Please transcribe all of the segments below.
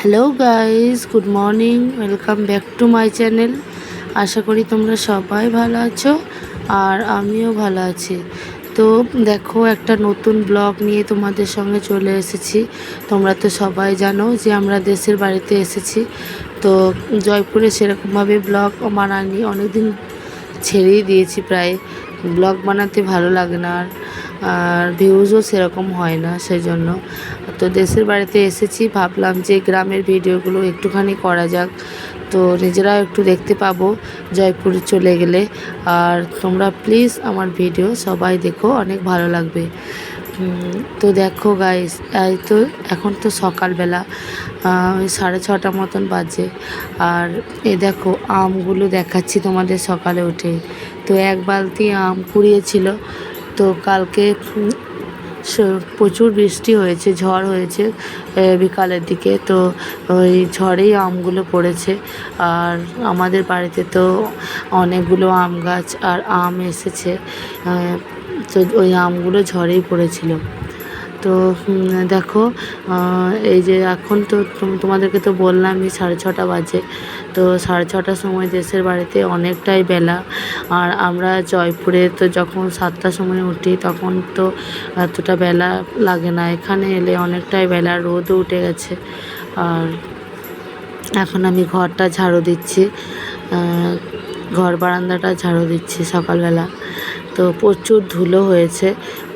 Hello guys good morning welcome back to my channel আশা করি তোমরা সবাই ভালো আছো আর আমিও ভালো আছি। তো দেখো, একটা নতুন ব্লগ নিয়ে তোমাদের সঙ্গে চলে এসেছি। তোমরা তো সবাই জানো যে আমরা দেশের বাড়িতে এসেছি। তো জয়পুরে সেরকমভাবে ব্লগ বানানি অনেকদিন ছেড়েই দিয়েছি প্রায়। ব্লগ বানাতে ভালো লাগে না আর আর ভিউজও সেরকম হয় না সেই জন্য তো দেশের বাড়িতে এসেছি, ভাবলাম যে গ্রামের ভিডিওগুলো একটুখানি করা যাক। তো নিজেরাও একটু দেখতে পাবো জয়পুরে চলে গেলে। আর তোমরা প্লিজ আমার ভিডিও সবাই দেখো, অনেক ভালো লাগবে। তো দেখো গাইস এই তো এখন তো সকালবেলা সাড়ে ছটা মতন বাজে। আর এ দেখো আমগুলো দেখাচ্ছি তোমাদের সকালে উঠে। তো এক বালতি আম কুড়িয়েছিল তো কালকে প্রচুর বৃষ্টি হয়েছে, ঝড় হয়েছে বিকালের দিকে। তো ওই ঝড়েই আমগুলো পড়েছে। আর আমাদের বাড়িতে তো অনেকগুলো আম গাছ আর আম এসেছে। তো ওই আমগুলো ঝড়েই পড়েছিল। তো দেখো এই যে এখন তো তোমাদেরকে তো বললামই সাড়ে ছটা বাজে। তো সাড়ে ছটার সময় দেশের বাড়িতে অনেকটাই বেলা। আর আমরা জয়পুরে তো যখন সাতটার সময় উঠি, তখন তো এতটা বেলা লাগে না। এখানে এলে অনেকটাই বেলা, রোদও উঠে গেছে। আর এখন আমি ঘরটা ঝাড়ু দিচ্ছি ঘর বারান্দাটা ঝাড়ু দিচ্ছি সকালবেলা। তো প্রচুর ধুলো হয়েছে।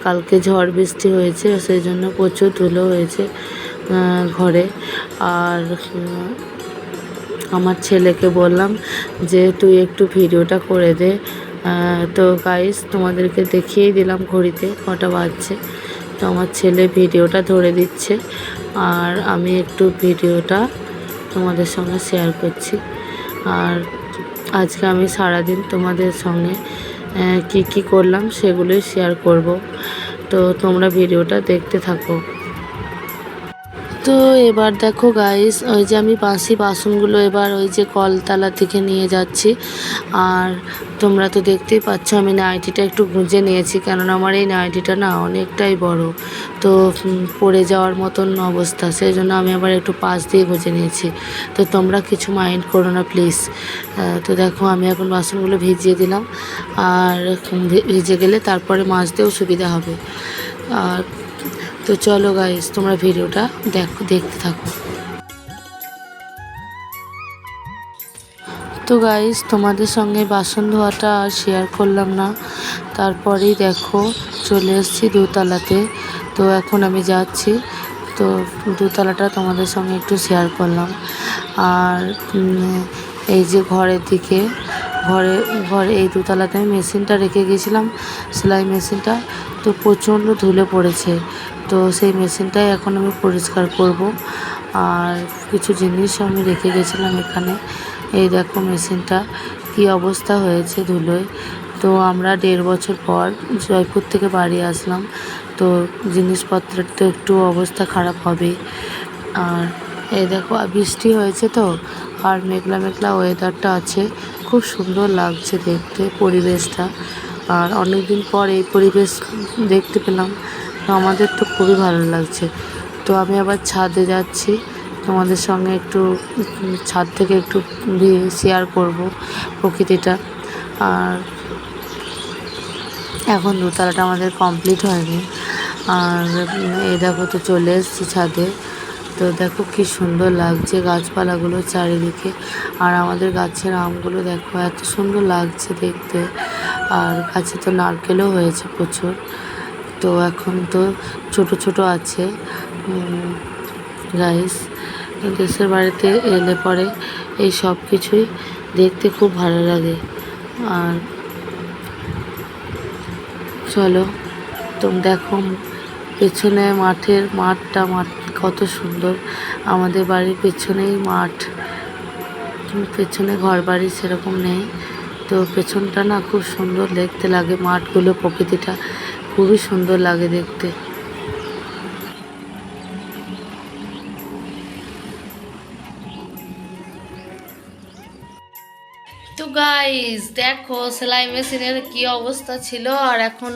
কালকে ঝড় বৃষ্টি হয়েছে, সেই জন্য প্রচুর ধুলো হয়েছে ঘরে। আর আমার ছেলেকে বললাম যে, তুই একটু ভিডিওটা করে দে। তো গাইস তোমাদেরকে দেখিয়ে দিলাম ঘড়িতে কটা বাজছে। তো আমার ছেলে ভিডিওটা ধরে দিচ্ছে। আর আমি একটু ভিডিওটা তোমাদের সঙ্গে শেয়ার করছি। আর আজকে আমি সারাদিন তোমাদের সঙ্গে কি কি করলাম সেগুলোই শেয়ার করব। তো তোমরা ভিডিওটা দেখতে থাকো। তো এবার দেখো গাইস ওই যে আমি বাসি বাসনগুলো এবার ওই যে কলতলা থেকে নিয়ে যাচ্ছি। আর তোমরা তো দেখতেই পাচ্ছ আমি নাইটিটা একটু গুঁজে নিয়েছি, কেননা আমার এই নাইটিটা না অনেকটাই বড়। তো পড়ে যাওয়ার মতন অবস্থা সেই জন্য আমি আবার একটু পাশ দিয়ে গুঁজে নিয়েছি। তো তোমরা কিছু মাইন্ড করো না প্লিজ তো দেখো আমি এখন বাসনগুলো ভিজিয়ে দিলাম, আর ভিজে গেলে তারপরে মাজতেও সুবিধা হবে। আর তো চলো গাইস তোমরা ভিডিওটা দেখো, দেখতে থাকো। তো গাইস তোমাদের সঙ্গে বাসন ধোয়াটা আর শেয়ার করলাম না। তারপরেই দেখো, চলে এসেছি দোতলাতে। তো এখন আমি যাচ্ছি, তো দোতলাটা তোমাদের সঙ্গে একটু শেয়ার করলাম। আর এই যে ঘরের দিকে, ঘরে ঘরে এই দোতলাতে আমি মেশিনটা রেখে গেছিলাম, সেলাই মেশিনটা তো প্রচণ্ড ধুলে পড়েছে। তো সেই মেশিনটাই এখন আমি পরিষ্কার করব। আর কিছু জিনিস আমি রেখে গেছিলাম এখানে। এই দেখো মেশিনটা কি অবস্থা হয়েছে ধুলোয়। তো আমরা দেড় বছর পর জয়পুর থেকে বাড়ি আসলাম। তো জিনিসপত্রের তো একটু অবস্থা খারাপ হবে। আর এই দেখো বৃষ্টি হয়েছে তো। আর মেঘলা মেঘলা ওয়েদারটা আছে। খুব সুন্দর লাগছে দেখতে পরিবেশটা। আর অনেক দিন পর এই পরিবেশ দেখতে পেলাম। আমাদের তো খুবই ভালো লাগছে। তো আমি আবার ছাদে যাচ্ছি। তোমাদের সঙ্গে একটু, ছাদ থেকে একটু শেয়ার করব প্রকৃতিটা। আর এখন দোতলাটা আমাদের কমপ্লিট হয়নি। আর এই দেখো তো চলে এসেছি ছাদে। তো দেখো কি সুন্দর লাগছে গাছপালাগুলো চারিদিকে। আর আমাদের গাছের আমগুলো দেখো, এত সুন্দর লাগছে দেখতে। আর গাছে তো নারকেলও হয়েছে প্রচুর। তো এখন তো ছোট ছোট আছে গাইস দেশের বাড়িতে এলে পরে এই সব কিছুই দেখতে খুব ভালো লাগে। আর চলো, তুমি, দেখো, পেছনে মাঠের মাঠটা, মাঠ কত সুন্দর। আমাদের বাড়ির পেছনেই মাঠ। পেছনে ঘর বাড়ি সেরকম নেই। তো পেছনটা না খুব সুন্দর দেখতে লাগে মাঠগুলো প্রকৃতিটা। খুবই সুন্দর লাগে দেখতে। তো গাইস দেখো, সেলাই মেশিনের কি অবস্থা ছিল, আর এখন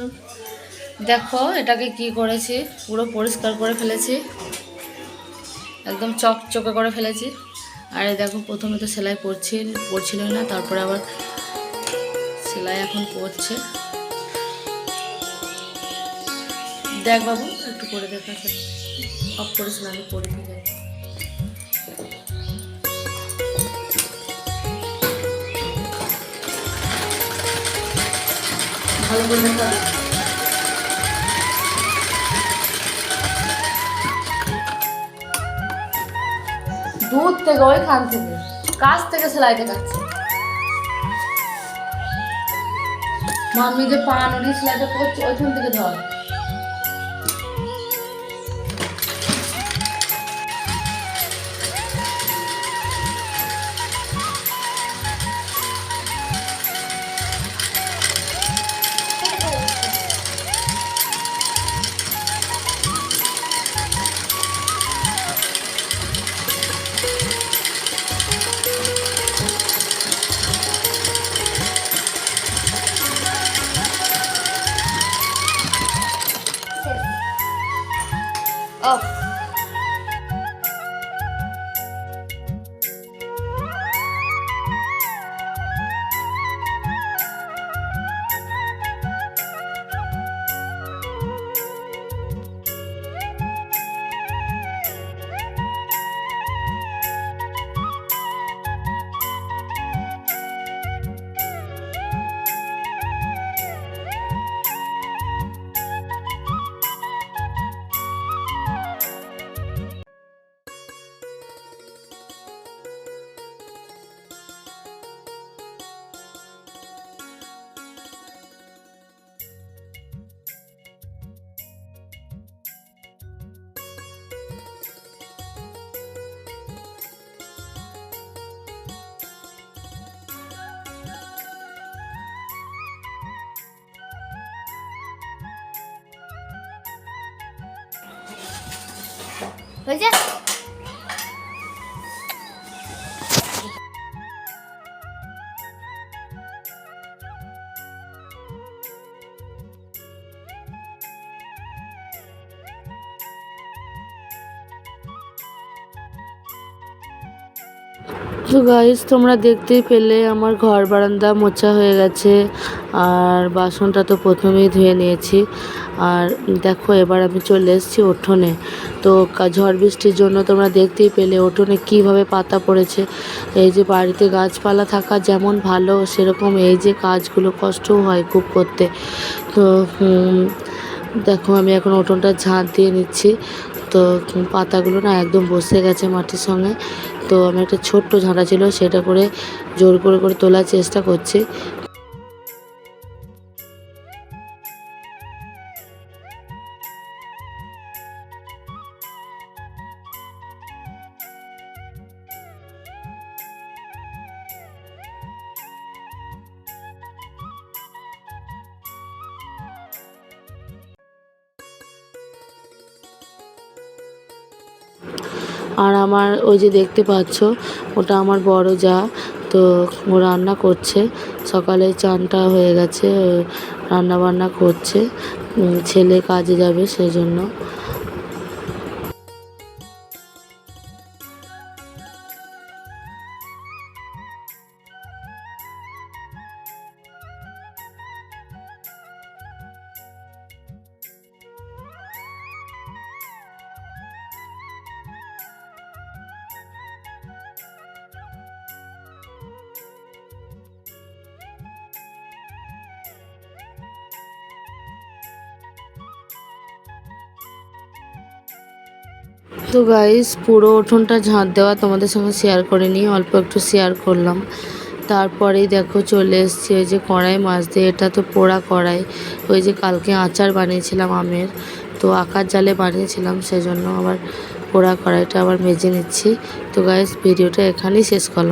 দেখো, এটাকে কি করেছি, পুরো পরিষ্কার করে ফেলেছি। একদম চকচকে করে ফেলেছি। আর দেখো, প্রথমে তো সেলাই পড়ছিল পড়ছিল না, তারপরে আবার সেলাই এখন পড়ছে দেখ বাবু, একটু করে দেখা অফ করেছিলাম আমি পরে দিয়ে যাই ভালো করে দেখা। দূর থেকে ওইখান থেকে, কাছ থেকে সেলাই দেখাচ্ছে মাম্মি যে পা নড়ি সেলাইটা করছে, ওইখান থেকে ধর। হয়েছে? তো গাইস তোমরা দেখতেই পেলে আমার ঘর বারান্দা মোছা হয়ে গেছে, আর বাসনটা তো প্রথমেই ধুয়ে নিয়েছি। আর দেখো, এবার আমি চলে এসেছি উঠোনে। তো ঝড় বৃষ্টির জন্য তোমরা দেখতেই পেলে উঠোনে কীভাবে পাতা পড়েছে। এই যে বাড়িতে গাছপালা থাকা যেমন ভালো, সেরকম এই যে কাজগুলো কষ্টও হয় খুব করতে। তো দেখো আমি এখন উঠোনটা ঝাঁট দিয়ে নিচ্ছি। তো পাতাগুলো না একদম বসে গেছে মাটির সঙ্গে। তো আমি একটা ছোট্ট ঝাঁটা ছিল, সেটা করে জোর করে করে তোলার চেষ্টা করছি। আর আমার ওই যে দেখতে পাচ্ছ, ওটা আমার বড় যা, তো ও রান্না করছে। সকালে চানটা হয়ে গেছে রান্না বান্না করছে। ছেলে কাজে যাবে সেই জন্য তো গাইস পুরো উঠোনটা ঝাঁট দেওয়া তোমাদের সঙ্গে শেয়ার করে নিই, অল্প একটু শেয়ার করলাম। তারপরেই দেখো চলে এসছি ওই যে কড়াই মাছ দিয়ে, এটা তো পোড়া কড়াই। ওই যে কালকে আচার বানিয়েছিলাম আমের, তো আকার জালে বানিয়েছিলাম, সেজন্য আবার পোড়া কড়াইটা আবার মেজে নিচ্ছি। তো গাইস ভিডিওটা এখানেই শেষ করলাম।